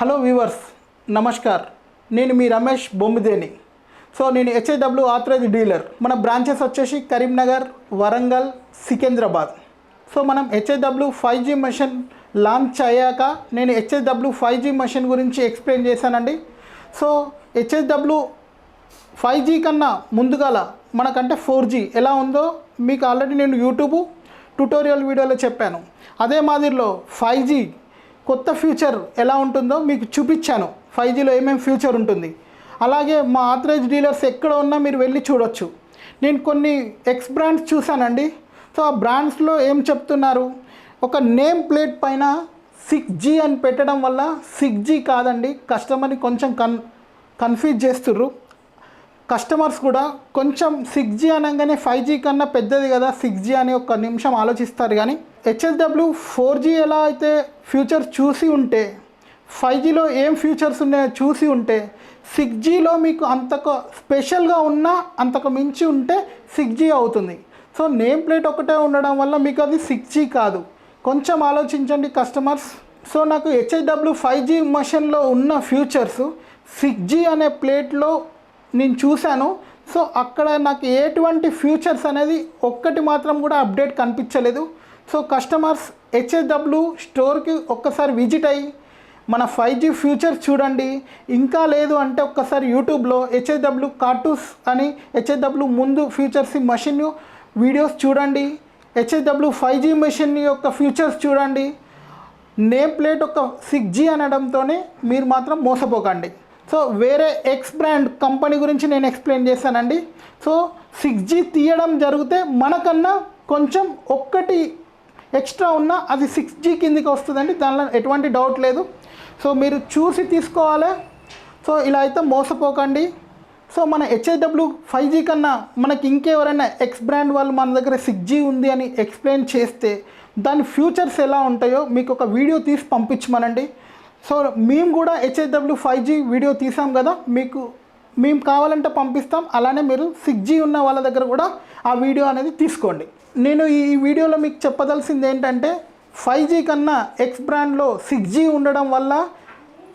Hello viewers namaskar. నేను మీ Ramesh Bommideni. So నేను HIW authorise dealer మన బ్రాంచెస్ వచ్చేసి కరీంనగర్ వరంగల్ సికింద్రాబాద్. సో మనం HIW five G machine launch అయ్యాక నేను హెచ్ఐడబ్ల్యూ ఫైవ్ జీ మెషిన్ గురించి ఎక్స్ప్లెయిన్ చేశానండి. సో హెచ్ఐడబ్ల్యూ ఫైవ్ జీ కన్నా ముందుగాల మనకంటే ఫోర్ జీ ఎలా ఉందో మీకు ఆల్రెడీ నేను యూట్యూబ్ ట్యూటోరియల్ వీడియోలో చెప్పాను. అదే మాదిరిలో ఫైవ్ జీ కొత్త ఫ్యూచర్ ఎలా ఉంటుందో మీకు చూపించాను. ఫైవ్ జీలో ఏమేమి ఫ్యూచర్ ఉంటుంది. అలాగే మా ఆథరైజ్ డీలర్స్ ఎక్కడ ఉన్నా మీరు వెళ్ళి చూడొచ్చు. నేను కొన్ని ఎక్స్ బ్రాండ్స్ చూశానండి. సో ఆ బ్రాండ్స్లో ఏం చెప్తున్నారు? ఒక నేమ్ ప్లేట్ పైన సిక్స్ జీ అని పెట్టడం వల్ల సిక్స్ జీ కాదండి కస్టమర్ని కొంచెం కన్ కన్ఫ్యూజ్ చేస్తుర్రు. కస్టమర్స్ కూడా కొంచెం సిక్స్ జీ అనగానే ఫైవ్ జీ కన్నా పెద్దది కదా సిక్స్ జీ అని ఒక నిమిషం ఆలోచిస్తారు కానీ హెచ్ఎస్డబ్ల్యూ ఫోర్ జీ ఎలా అయితే ఫ్యూచర్ చూసి ఉంటే ఫైవ్ జీలో ఏం ఫ్యూచర్స్ ఉన్నాయో చూసి ఉంటే సిక్స్ జీలో మీకు అంతకు స్పెషల్గా ఉన్నా అంతకు మించి ఉంటే సిక్స్ జీ అవుతుంది. సో నేమ్ ప్లేట్ ఒకటే ఉండడం వల్ల మీకు అది సిక్స్ జీ కాదు. కొంచెం ఆలోచించండి కస్టమర్స్ సో నాకు హెచ్ఐడబ్ల్యూ ఫైవ్ జీ మషన్లో ఉన్న ఫ్యూచర్స్ సిక్స్ జీ అనే ప్లేట్లో నేను చూశాను. సో అక్కడ నాకు ఎటువంటి ఫ్యూచర్స్ అనేది ఒక్కటి మాత్రం కూడా అప్డేట్ కనిపించలేదు. సో కస్టమర్స్ హెచ్ఎస్డబ్ల్యూ స్టోర్కి ఒక్కసారి విజిట్ అయ్యి మన ఫైవ్ జీ ఫ్యూచర్ చూడండి. ఇంకా లేదు అంటే ఒక్కసారి యూట్యూబ్లో హెచ్ఎస్డబ్ల్యూ కార్టూస్ అని హెచ్ఎస్డబ్ల్యూ ముందు ఫ్యూచర్స్ మషిన్ వీడియోస్ చూడండి. హెచ్ఎస్డబ్ల్యూ ఫైవ్ జీ మెషిన్ యొక్క ఫ్యూచర్స్ చూడండి. నేమ్ ప్లేట్ ఒక సిక్స్ జీ అనడంతోనే మీరు మాత్రం మోసపోకండి. సో వేరే ఎక్స్ బ్రాండ్ కంపెనీ గురించి నేను ఎక్స్ప్లెయిన్ చేశానండి. సో సిక్స్ జీ తీయడం జరిగితే మనకన్నా కొంచెం ఒక్కటి ఎక్స్ట్రా ఉన్నా అది సిక్స్ జీ కిందికి వస్తుందండి. దానిలో ఎటువంటి డౌట్ లేదు. సో మీరు చూసి తీసుకోవాలి. సో ఇలా అయితే మోసపోకండి. సో మన హెచ్ఐడబ్ల్యూ ఫైవ్ జీ కన్నా మనకి ఇంకెవరైనా ఎక్స్ బ్రాండ్ వాళ్ళు మన దగ్గర సిక్స్ జీ ఉంది అని ఎక్స్ప్లెయిన్ చేస్తే దాని ఫ్యూచర్స్ ఎలా ఉంటాయో మీకు ఒక వీడియో తీసి పంపించమనండి. సో మేము కూడా హెచ్ఐడబ్ల్యూ ఫైవ్ జీ వీడియో తీసాం కదా. మీకు మేము కావాలంటే పంపిస్తాం. అలానే మీరు సిక్స్ జీ ఉన్న వాళ్ళ దగ్గర కూడా ఆ వీడియో అనేది తీసుకోండి. నేను ఈ వీడియోలో మీకు చెప్పదలసింది ఏంటంటే ఫైవ్ జీ కన్నా ఎక్స్ బ్రాండ్లో సిక్స్ జీ ఉండడం వల్ల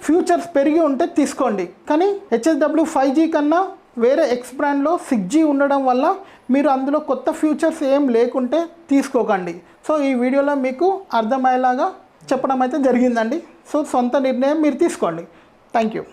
ఫ్యూచర్స్ పెరిగి ఉంటే తీసుకోండి. కానీ హెచ్ఎస్డబ్ల్యూ ఫైవ్ జీ కన్నా వేరే ఎక్స్ బ్రాండ్లో సిక్స్ జీ ఉండడం వల్ల మీరు అందులో కొత్త ఫ్యూచర్స్ ఏం లేకుంటే తీసుకోకండి. సో ఈ వీడియోలో మీకు అర్థమయ్యేలాగా చెప్పడం అయితే జరిగిందండి. సో సొంత నిర్ణయం మీరు తీసుకోండి. Thank you.